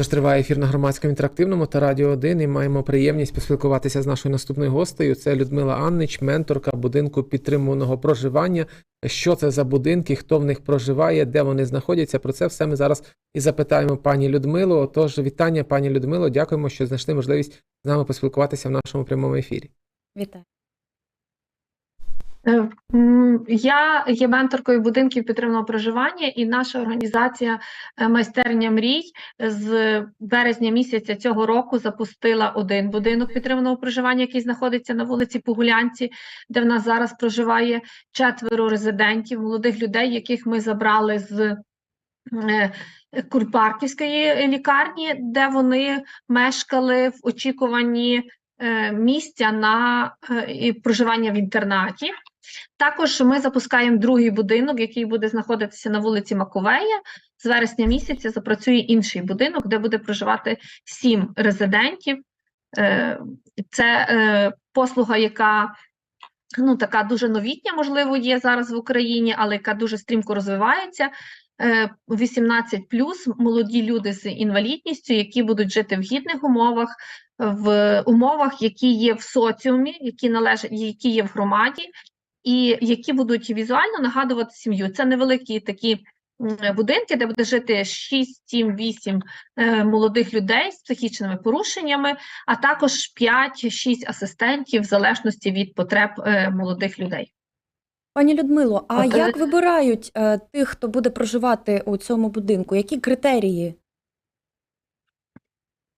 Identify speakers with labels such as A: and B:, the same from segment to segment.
A: Тож триває ефір на громадському інтерактивному та Радіо 1 і маємо приємність поспілкуватися з нашою наступною гостею. Це Людмила Аннич, менторка будинку підтримуваного проживання. Що це за будинки, хто в них проживає, де вони знаходяться? Про це все ми зараз і запитаємо пані Людмилу. Отож, вітання, пані Людмило. Дякуємо, що знайшли можливість з нами поспілкуватися в нашому прямому ефірі.
B: Вітаю.
C: Е, Я є менторкою будинків підтриманого проживання, і наша організація е, Майстерня мрій з березня місяця цього року запустила один будинок підтриманого проживання, який знаходиться на вулиці Погулянці, де в нас зараз проживає четверо резидентів, молодих людей, яких ми забрали з е, Курпарківської лікарні, де вони мешкали в очікуванні місця на проживання в інтернаті. Також ми запускаємо другий будинок, який буде знаходитися на вулиці Маковея. З вересня місяця запрацює інший будинок, де буде проживати сім резидентів. Е, Це е, послуга, яка ну, така дуже новітня, можливо, є зараз в Україні, але яка дуже стрімко розвивається. Е, 18 молоді люди з інвалідністю, які будуть жити в гідних умовах, в умовах, які є в соціумі, які належать, які є в громаді, і які будуть візуально нагадувати сім'ю. Це невеликі такі будинки, де буде жити 6, 7, 8 е, молодих людей з психічними порушеннями, а також 5-6 асистентів в залежності від потреб е, молодих людей.
B: Пані Людмило, а
C: От, е,
B: як вибирають е, тих, хто буде проживати у цьому будинку? Які критерії?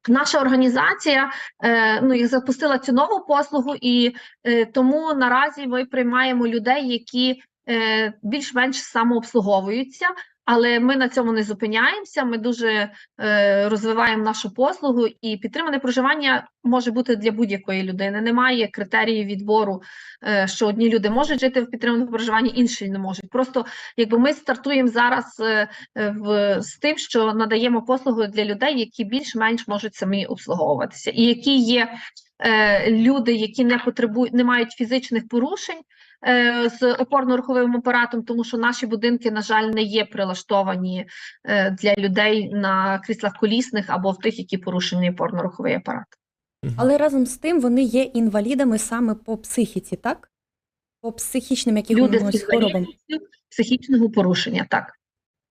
C: Наша організація е, ну, їх запустила цю нову послугу, і е, тому наразі ми приймаємо людей, які е, більш-менш самообслуговуються. Але ми на цьому не зупиняємося. Ми дуже е, розвиваємо нашу послугу, і підтримане проживання може бути для будь-якої людини. Немає критерії відбору, е, що одні люди можуть жити в підтриманому проживанні, інші не можуть. Просто якби ми стартуємо зараз е, в з тим, що надаємо послуги для людей, які більш-менш можуть самі обслуговуватися, і які є е, люди, які не потребують, не мають фізичних порушень з опорно-руховим апаратом, тому що наші будинки, на жаль, не є прилаштовані е, для людей на кріслах колісних або в тих, які порушений опорно-руховий апарат.
B: Але разом з тим вони є інвалідами саме по психіці, так? По психічним
C: Люди
B: якимось
C: з
B: хворобам.
C: психічного порушення, так.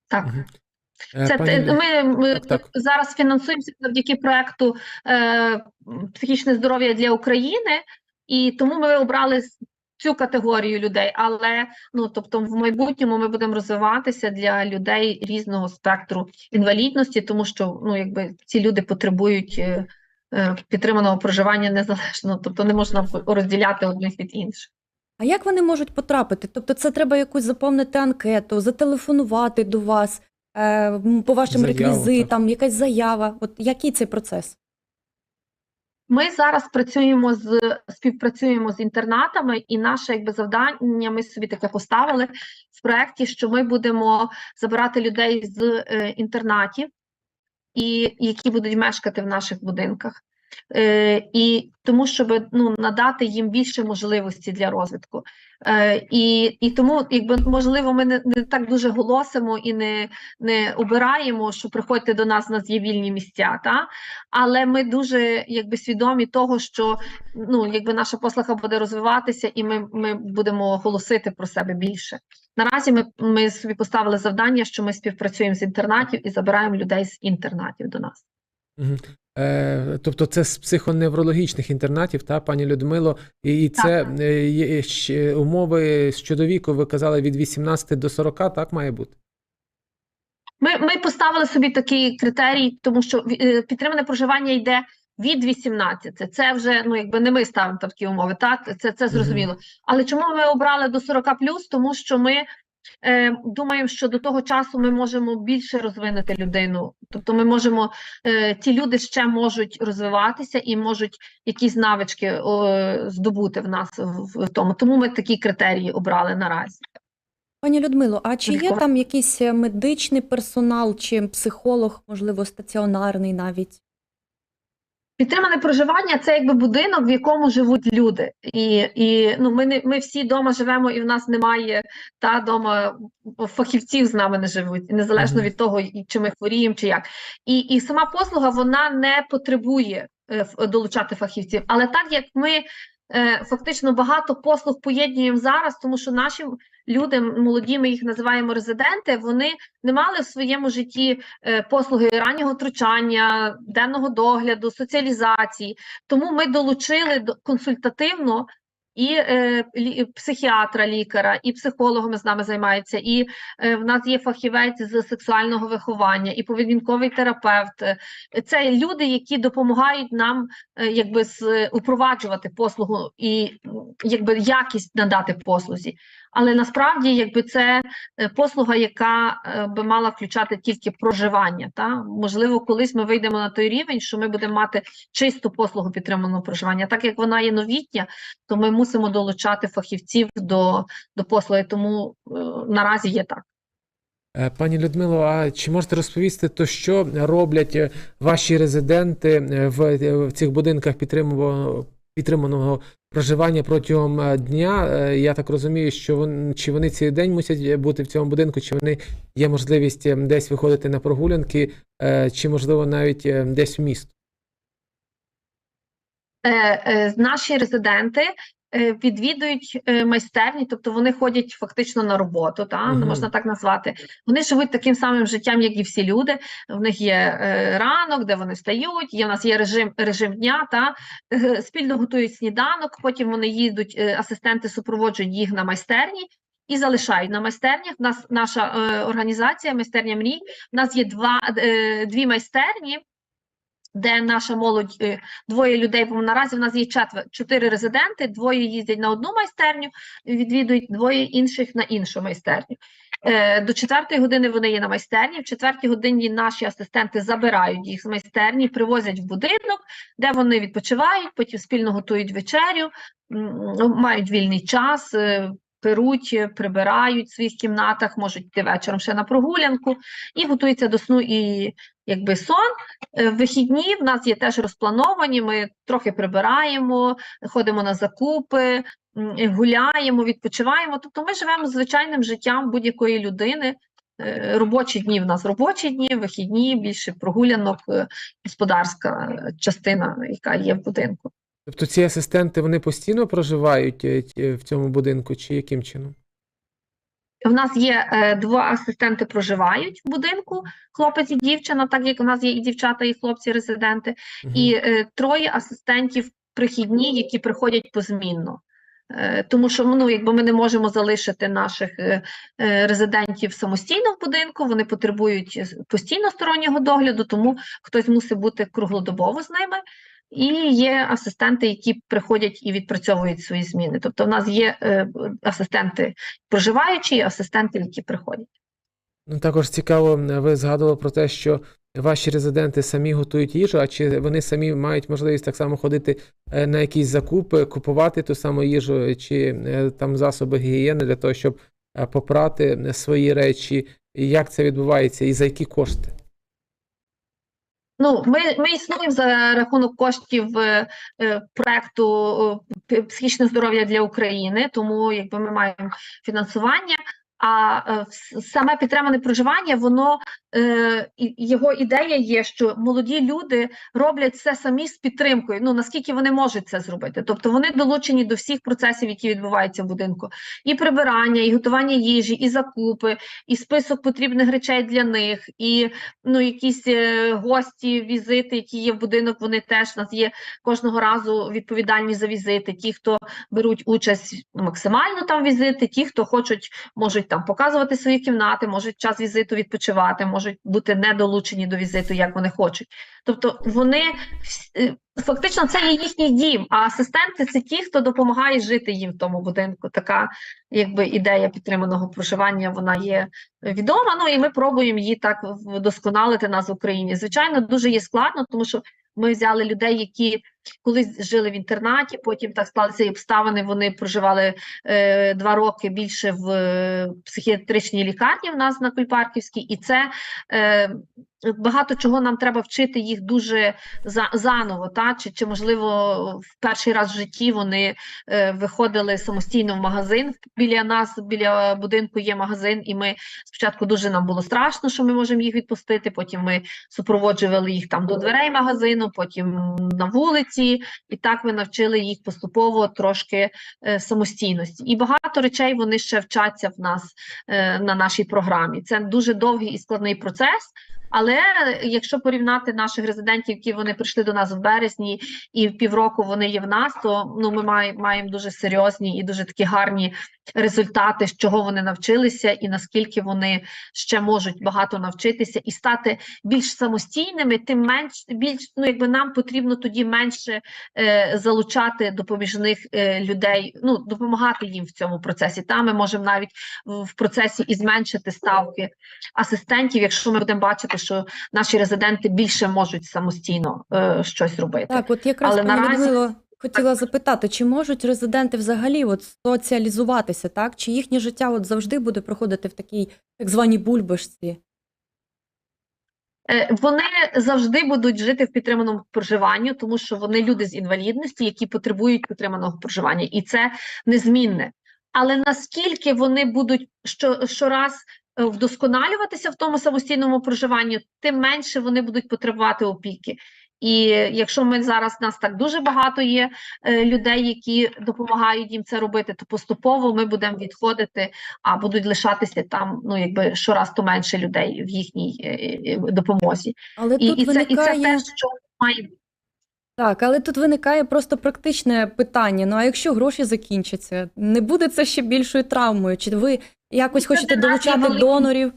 C: Так.
A: Е,
C: Це
A: пані
C: ми, ми
A: Так, так.
C: зараз фінансуємося завдяки проекту е, психічне здоров'я для України, і тому ми обрали цю категорію людей. Але ну тобто, в майбутньому ми будемо розвиватися для людей різного спектру інвалідності, тому що ну якби ці люди потребують е, е, підтриманого проживання незалежно, тобто не можна розділяти одних від інших.
B: А як вони можуть потрапити? Тобто, це треба якусь заповнити анкету, зателефонувати до вас е, по вашим
A: Заяву,
B: реквізитам, якась заява. От який цей процес?
C: Ми зараз працюємо з співпрацюємо з інтернатами, і наше якби завдання ми собі таке поставили в проєкті, що ми будемо забирати людей з е, інтернатів, і які будуть мешкати в наших будинках. Е, і тому, щоб ну, надати їм більше можливості для розвитку. Е, і, і тому, якби можливо, ми не, не так дуже голосимо і не, не обираємо, що приходьте до нас, у нас є вільні місця. Та? Але ми дуже якби свідомі того, що ну, якби наша послуга буде розвиватися, і ми, ми будемо голосити про себе більше. Наразі ми, ми собі поставили завдання, що ми співпрацюємо з інтернатів і забираємо людей з інтернатів до нас.
A: Е, тобто це з психоневрологічних інтернатів, та, пані Людмило, і, це е, є умови щодо віку, ви казали, від 18 до 40, так має бути?
C: Ми, ми поставили собі такий критерій, тому що е, підтримане проживання йде від 18. Це вже ну якби не ми ставимо такі умови, так це, це зрозуміло. Але чому ми обрали до 40 Тому що ми е, думаємо, що до того часу ми можемо більше розвинути людину. Тобто, ми можемо е, ті люди ще можуть розвиватися і можуть якісь навички здобути в нас в, в тому. Тому ми такі критерії обрали наразі.
B: Пані Людмило, а чи є там якийсь е, медичний персонал чи психолог, можливо, стаціонарний навіть?
C: Підтримане проживання це якби будинок, в якому живуть люди. І, і ну, ми, не, ми всі вдома живемо, і в нас немає та дома фахівців з нами не живуть, незалежно від того, чи ми хворіємо, чи як. І, і сама послуга вона не потребує е, долучати фахівців. Але так як ми е, фактично багато послуг поєднуємо зараз, тому що наші люди молоді, ми їх називаємо резиденти, вони не мали в своєму житті е, послуги раннього втручання, денного догляду, соціалізації. Тому ми долучили до- консультативно і е, лі- психіатра, лікаря, і психологами з нами займаються, і е, в нас є фахівець з сексуального виховання, і поведінковий терапевт. Е, Це люди, які допомагають нам е, якби з упроваджувати послугу і якби якість надати послузі. Але насправді, якби це е, послуга, яка е, би мала включати тільки проживання. Та можливо, колись ми вийдемо на той рівень, що ми будемо мати чисту послугу підтриманого проживання. Так як вона є новітня, то ми мусимо долучати фахівців до, до послуги. Тому е, наразі є так.
A: Е, Пані Людмило, а чи можете розповісти, то що роблять ваші резиденти в, в цих будинках підтримуваного, підтриманого проживання протягом е, дня? Е, Я так розумію, що вони чи вони цілий день мусять бути в цьому будинку, чи вони є можливість е, десь виходити на прогулянки, е, чи можливо навіть е, десь в місто?
C: Наші резиденти відвідують е, майстерні, тобто вони ходять фактично на роботу, та не можна так назвати. Вони живуть таким самим життям, як і всі люди. В них є е, ранок, де вони встають. Є в нас є режим режим дня, та е, спільно готують сніданок. Потім вони їдуть, е, асистенти супроводжують їх на майстерні. І залишають на майстернях. У нас наша е, організація майстерня мрій. У нас є два е, дві майстерні, де наша молодь е, двоє людей. Бо наразі в нас є четвер, чотири резиденти. Двоє їздять на одну майстерню, відвідують двоє інших на іншу майстерню. Е, До четвертої години вони є на майстерні. В четвертій годині наші асистенти забирають їх з майстерні, привозять в будинок, де вони відпочивають, потім спільно готують вечерю, мають вільний час. Перуть, прибирають в своїх кімнатах, можуть йти вечором ще на прогулянку і готуються до сну і якби сон. Е, Вихідні в нас є теж розплановані. Ми трохи прибираємо, ходимо на закупи, гуляємо, відпочиваємо. Тобто ми живемо звичайним життям будь-якої людини. Е, Робочі дні в нас робочі дні, вихідні, більше прогулянок, е, господарська частина, яка є в будинку.
A: Тобто ці асистенти вони постійно проживають е, в цьому будинку, чи яким чином?
C: У нас є е, два асистенти проживають в будинку, хлопець і дівчина, так як у нас є і дівчата, і хлопці-резиденти.
A: Мгм.
C: і е, троє асистентів прихідні, які приходять позмінно. Е, тому що ну, якби ми не можемо залишити наших е, резидентів самостійно в будинку, вони потребують постійно стороннього догляду, тому хтось мусить бути круглодобово з ними. І є асистенти, які приходять і відпрацьовують свої зміни. Тобто, в нас є е, асистенти проживаючі, і асистенти, які приходять.
A: Ну, також цікаво, ви згадували про те, що ваші резиденти самі готують їжу, а чи вони самі мають можливість так само ходити е, на якісь закупи, купувати ту саму їжу, чи е, там засоби гігієни для того, щоб е, попрати е, свої речі, і як це відбувається, і за які кошти?
C: Ну, ми, ми існуємо за рахунок коштів е, е, проекту е, психічне здоров'я для України, тому якби ми маємо фінансування. А е, саме підтримане проживання, воно е, його ідея є, що молоді люди роблять все самі з підтримкою. Ну наскільки вони можуть це зробити. Тобто вони долучені до всіх процесів, які відбуваються в будинку, і прибирання, і готування їжі, і закупи, і список потрібних речей для них, і ну, якісь е, гості, візити, які є в будинок, вони теж у нас є кожного разу відповідальні за візити. Ті, хто беруть участь максимально там візити, ті, хто хочуть, можуть там показувати свої кімнати, можуть час візиту відпочивати, можуть бути недолучені до візиту, як вони хочуть. Тобто вони е, фактично це є їхній дім, а асистенти це ті, хто допомагає жити їм в тому будинку. Така якби ідея підтриманого проживання вона є відома. Ну і ми пробуємо її так вдосконалити нас в Україні. Звичайно, дуже є складно, тому що ми взяли людей, які колись жили в інтернаті, потім так склалися і обставини. Вони проживали е, два роки більше в е, психіатричній лікарні в нас на Кульпарківській, і це е, багато чого нам треба вчити їх дуже за, заново. Та? Чи, чи, можливо, в перший раз в житті вони е, виходили самостійно в магазин. Біля нас, біля будинку є магазин, і ми спочатку дуже нам було страшно, що ми можемо їх відпустити. Потім ми супроводжували їх там до дверей магазину, потім на вулиці, і так ми навчили їх поступово трошки е, самостійності. І багато речей вони ще вчаться в нас е, на нашій програмі. Це дуже довгий і складний процес. Але якщо порівняти наших резидентів, які вони прийшли до нас в березні, і півроку вони є в нас, то ну ми маємо маємо дуже серйозні і дуже такі гарні результати, з чого вони навчилися, і наскільки вони ще можуть багато навчитися і стати більш самостійними, тим менш більш ну якби нам потрібно тоді менше е, залучати допоміжних е, людей, ну допомагати їм в цьому процесі. Та ми можемо навіть в, в процесі і зменшити ставки асистентів, якщо ми будемо бачити, що наші резиденти більше можуть самостійно е, щось робити.
B: Так, от якраз
C: Але наразі-
B: Людмило, хотіла запитати, чи можуть резиденти взагалі от соціалізуватися, так? Чи їхнє життя от завжди буде проходити в такій так званій бульбашці?
C: Е, Вони завжди будуть жити в підтриманому проживанні, тому що вони люди з інвалідності, які потребують підтриманого проживання, і це незмінне. Але наскільки вони будуть що, щораз вдосконалюватися в тому самостійному проживанні, тим менше вони будуть потребувати опіки. І якщо ми зараз нас так дуже багато є е, людей, які допомагають їм це робити, то поступово ми будемо відходити, а будуть лишатися там, ну якби щораз то менше людей в їхній е, е, допомозі.
B: Але
C: І,
B: тут
C: і, це, і це те, що має бути.
B: так, але тут виникає просто практичне питання. Ну а якщо гроші закінчаться, не буде це ще більшою травмою? Чи ви якось
C: Це
B: хочете
C: для нас є
B: долучати
C: великим-
B: донорів?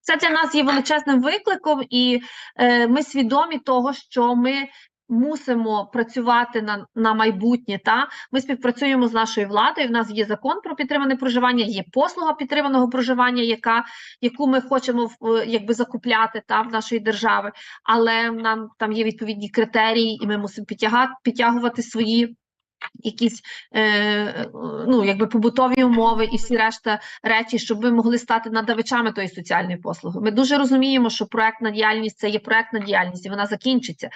C: Це для нас є величезним викликом, і е, ми свідомі того, що ми мусимо працювати на, на майбутнє. Та ми співпрацюємо з нашою владою. В нас є закон про підтримане проживання, є послуга підтриманого проживання, яка яку ми хочемо в- якби закупляти та в нашої держави. Але нам там є відповідні критерії, і ми мусимо підтягати підтягувати свої. Якісь е, ну, якби побутові умови і всі решта речі, щоб ми могли стати надавачами тої соціальної послуги. Ми дуже розуміємо, що проектна діяльність це є проектна діяльність, і вона закінчиться.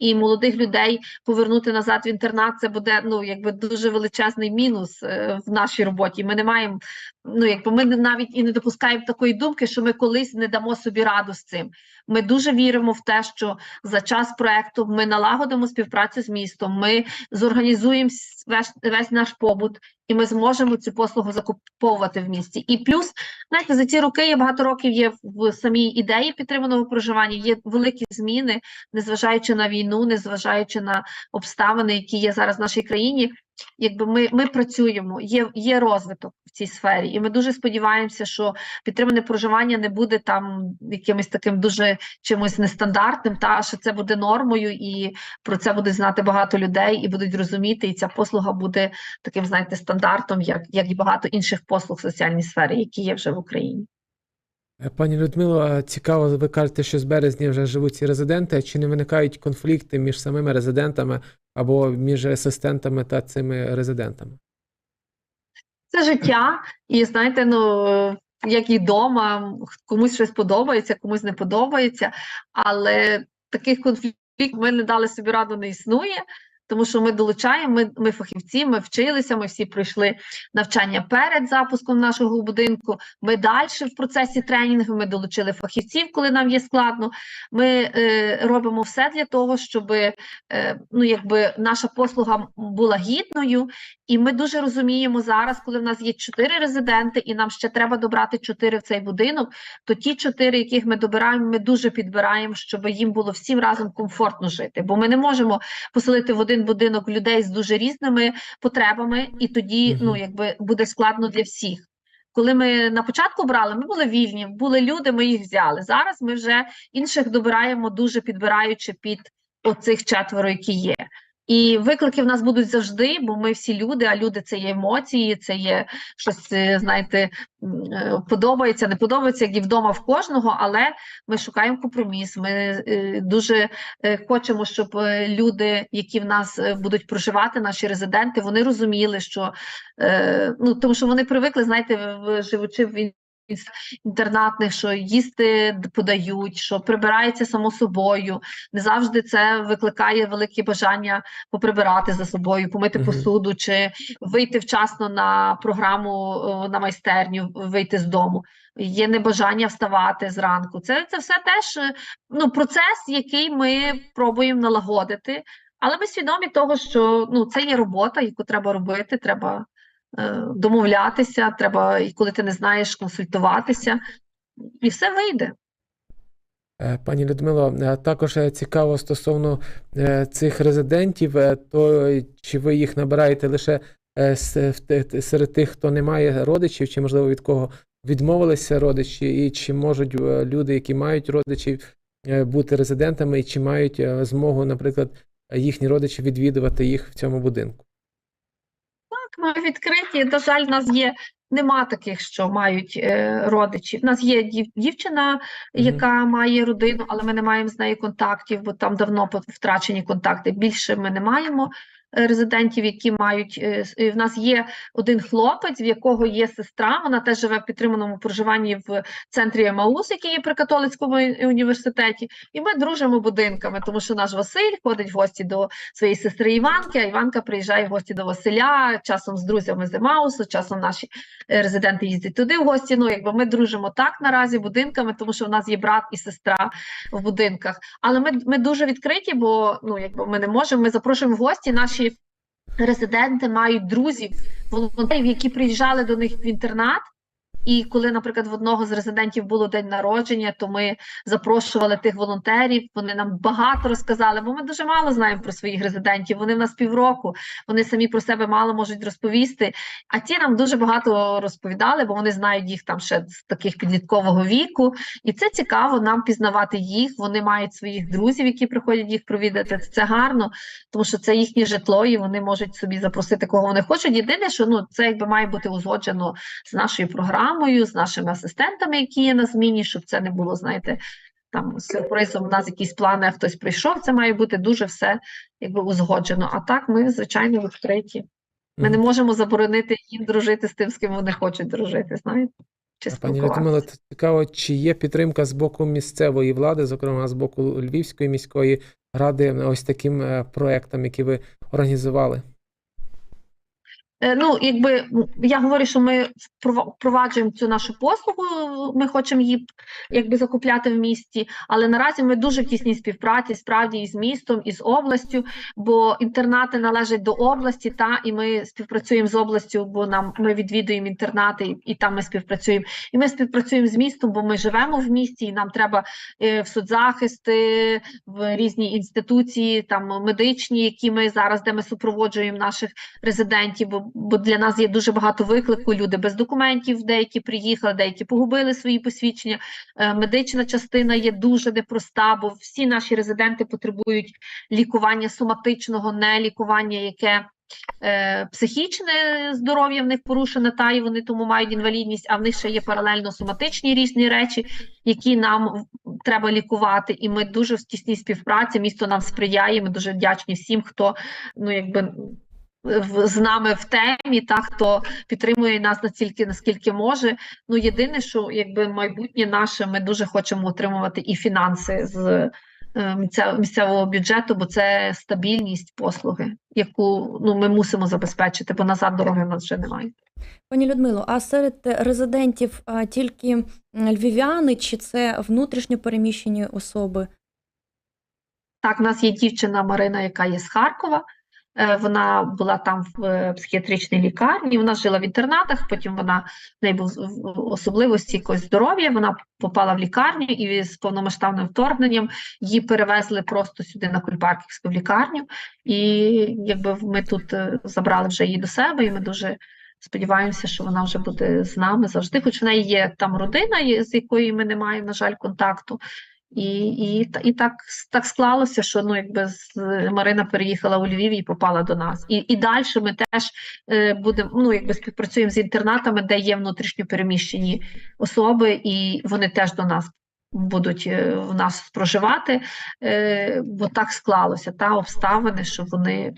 C: І молодих людей повернути назад в інтернат це буде ну якби дуже величезний мінус е, в нашій роботі. Ми не маємо, ну якби ми навіть і не допускаємо такої думки, що ми колись не дамо собі раду з цим. Ми дуже віримо в те, що за час проекту ми налагодимо співпрацю з містом. Ми зорганізуємо весь, весь наш побут, і ми зможемо цю послугу закуповувати в місті. І плюс, знаєте, за ці роки я багато років є в самій ідеї підтриманого проживання. Є великі зміни, незважаючи на війну, незважаючи на обставини, які є зараз в нашій країні. Якби ми, ми працюємо, є, є розвиток в цій сфері, і ми дуже сподіваємося, що підтримане проживання не буде там якимось таким дуже чимось нестандартним, та що це буде нормою, і про це буде знати багато людей, і будуть розуміти, і ця послуга буде таким, знаєте, стандартом, як, як і багато інших послуг в соціальній сфері, які є вже в Україні.
A: Е, Пані Людмило, цікаво, ви кажете, що з березня вже живуть ці резиденти. Чи не виникають конфлікти між самими резидентами або між асистентами та цими резидентами?
C: Це життя, і знаєте, ну е, як і вдома, комусь щось подобається, комусь не подобається, але таких конфліктів ми не дали собі раду, не існує. Тому що ми долучаємо, ми, ми фахівці, ми вчилися, ми всі пройшли навчання перед запуском нашого будинку. Ми далі в процесі тренінгу, ми долучили фахівців, коли нам є складно. Ми е, робимо все для того, щоб е, ну, якби наша послуга була гідною. І ми дуже розуміємо зараз, коли в нас є чотири резиденти, і нам ще треба добрати чотири в цей будинок, то ті чотири, яких ми добираємо, ми дуже підбираємо, щоб їм було всім разом комфортно жити. Бо ми не можемо поселити в один будинок людей з дуже різними потребами, і тоді ну, якби буде складно для всіх. Коли ми на початку брали, ми були вільні, були люди, ми їх взяли. Зараз ми вже інших добираємо, дуже підбираючи під оцих четверо, які є. І виклики в нас будуть завжди, бо ми всі люди, а люди це є емоції, це є щось, е, знаєте, е, подобається, не подобається, як і вдома в кожного, але ми шукаємо компроміс. Ми е, дуже хочемо, щоб люди, які в нас будуть проживати, наші резиденти, вони розуміли, що ну тому що вони привикли, знаєте, живучи в ін- інтернатних, що їсти подають, що прибирається само собою. Не завжди це викликає велике бажання поприбирати за собою, помити
A: Мгм.
C: посуду чи вийти вчасно на програму на майстерню, вийти з дому. Є небажання вставати зранку. Це, це все теж е, ну, процес, який ми пробуємо налагодити. Але ми свідомі того, що ну, це є робота, яку треба робити, треба домовлятися, треба, і коли ти не знаєш, консультуватися, і все вийде.
A: Е, Пані Людмило, е, також е, цікаво стосовно е, цих резидентів, е, то е, чи ви їх набираєте лише е, серед тих, хто не має родичів, чи можливо від кого відмовилися родичі, і чи можуть е, люди, які мають родичів, е, бути резидентами, і чи мають е, змогу, наприклад, їхні родичі відвідувати їх в цьому будинку?
C: Так, ми відкриті. На жаль, в нас є. Нема таких, що мають е, родичів. У нас є дів, дівчина, яка має родину, але ми не маємо з нею контактів, бо там давно втрачені контакти. Більше ми не маємо резидентів, які мають. е, і в нас є один хлопець, в якого є сестра. Вона теж живе в підтриманому проживанні в центрі Емаус, який є при католицькому університеті. І ми дружимо будинками, тому що наш Василь ходить в гості до своєї сестри Іванки, а Іванка приїжджає в гості до Василя, часом з друзями з Емаусу, часом наші е, резиденти їздять туди в гості. Ну, якби ми дружимо так наразі будинками, тому що в нас є брат і сестра в будинках. Але ми, ми дуже відкриті, бо ну, якби ми не можемо. Ми запрошуємо в гості. Наші резиденти мають друзів, волонтерів, які приїжджали до них в інтернат. І коли, наприклад, в одного з резидентів було день народження, то ми запрошували тих волонтерів. Вони нам багато розказали, бо ми дуже мало знаємо про своїх резидентів. Вони в нас півроку, вони самі про себе мало можуть розповісти. А ті нам дуже багато розповідали, бо вони знають їх там ще з таких підліткового віку. І це цікаво нам пізнавати їх. Вони мають своїх друзів, які приходять їх провідати. Це гарно, тому що це їхнє житло, і вони можуть собі запросити кого вони хочуть. Єдине, що ну це якби має бути узгоджено з нашою програмою, з нашими асистентами, які є на зміні, щоб це не було, знаєте. Там сюрпризом у нас якісь плани, а хтось прийшов. Це має бути дуже все якби узгоджено. А так ми звичайно відкриті. Ми не можемо заборонити їм дружити з тим, з ким вони хочуть дружити. Знаєте, чи
A: Пані т- цікаво, чи є підтримка з боку місцевої влади, зокрема з боку Львівської міської ради, ось таким е, проектам, які ви організували?
C: Е, Ну, якби я говорю, що ми впро- впроваджуємо цю нашу послугу, ми хочемо її якби закупляти в місті, але наразі ми дуже в тісній співпраці справді із містом, і з областю, бо інтернати належать до області, та і ми співпрацюємо з областю, бо нам ми відвідуємо інтернати, і, і там ми співпрацюємо. І ми співпрацюємо з містом, бо ми живемо в місті, і нам треба е, в соцзахисти, в різні інституції, там медичні, які ми зараз, де ми супроводжуємо наших резидентів, бо, бо для нас є дуже багато виклику. Люди без документів, деякі приїхали, деякі погубили свої посвідчення. Е, Медична частина є дуже непроста, бо всі наші резиденти потребують лікування соматичного, не лікування, яке е, психічне здоров'я в них порушене, та і вони тому мають інвалідність, а в них ще є паралельно соматичні різні речі, які нам треба лікувати. І ми дуже в тісній співпраці. Місто нам сприяє. Ми дуже вдячні всім, хто ну якби. З нами в темі, та хто підтримує нас настільки, наскільки може. Ну єдине, що якби майбутнє наше, ми дуже хочемо отримувати і фінанси з е, місцевого бюджету, бо це стабільність послуги, яку ну ми мусимо забезпечити, бо назад дороги в нас вже немає.
B: Пані Людмило, а серед резидентів а, тільки львів'яни, чи це внутрішньо переміщені особи?
C: Так, в нас є дівчина Марина, яка є з Харкова. Е, Вона була там в е, психіатричній лікарні. Вона жила в інтернатах. Потім вона в неї був особливості якось здоров'я. Вона попала в лікарню і з повномасштабним вторгненням її перевезли просто сюди на Кульпарківську в лікарню. І якби ми тут е, забрали вже її до себе, і ми дуже сподіваємося, що вона вже буде з нами завжди. Хоч в неї є там родина, з якою ми не маємо, на жаль, контакту. І, і, і так, так склалося, що ну, якби з, Марина переїхала у Львів і попала до нас. І, і далі ми теж е, будемо, ну, якби співпрацюємо з інтернатами, де є внутрішньо переміщені особи, і вони теж до нас будуть е, в нас проживати, е, бо так склалося та обставини, що вони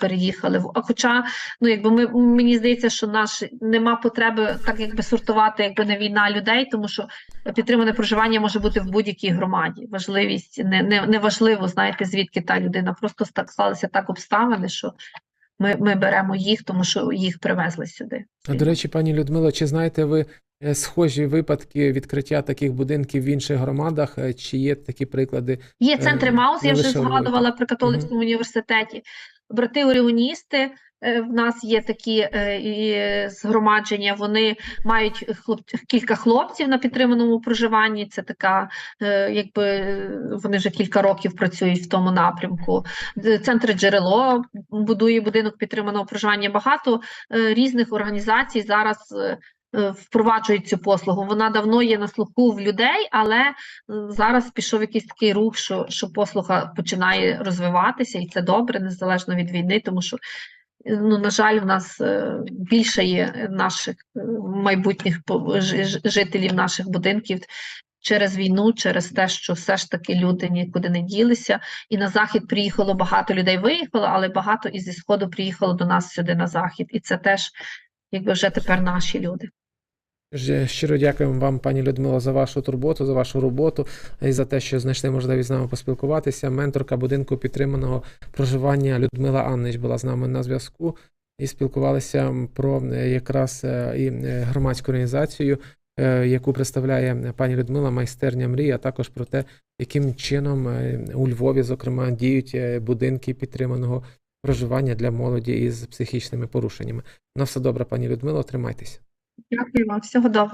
C: переїхали. в- А хоча, ну якби ми мені здається, що наш нема потреби так якби сортувати, якби не війна людей, тому що підтримане проживання може бути в будь-якій громаді. Важливість не, не, не важливо, знаєте, звідки та людина. Просто так склалися так обставини, що ми, ми беремо їх, тому що їх привезли сюди.
A: А, До речі, пані Людмило, чи знаєте ви е, схожі випадки відкриття таких будинків в інших громадах? Е, Чи є такі приклади?
C: Є центри
A: Е,
C: Маус, я вже згадувала при католицькому університеті. Брати Оріоністи. е, В нас є такі е, згромадження. Вони мають хлоп... кілька хлопців на підтриманому проживанні. Це така, е, якби вони вже кілька років працюють в тому напрямку. Центр джерело будує будинок підтриманого проживання. Багато різних організацій зараз впроваджують цю послугу. Вона давно є на слуху в людей, але е, зараз пішов якийсь такий рух, що, що послуга починає розвиватися, і це добре, незалежно від війни, тому що. е, Ну, на жаль, в нас е, більше є наших е, майбутніх жителів наших будинків через війну, через те, що все ж таки люди нікуди не ділися. І на захід приїхало багато людей, виїхало, але багато із зі сходу приїхало до нас сюди на захід. І це теж якби вже тепер наші люди.
A: Щиро дякуємо вам, пані Людмило, за вашу турботу, за вашу роботу і за те, що знайшли можливість з нами поспілкуватися. Менторка будинку підтриманого проживання Людмила Аннич була з нами на зв'язку і спілкувалися про е, якраз е, і е, громадську організацію, яку представляє пані Людмила, майстерня мрій, а також про те, яким чином у Львові, зокрема, діють будинки підтриманого проживання для молоді із психічними порушеннями. На все добре, пані Людмило, тримайтеся.
C: Дякую вам, всього доброго.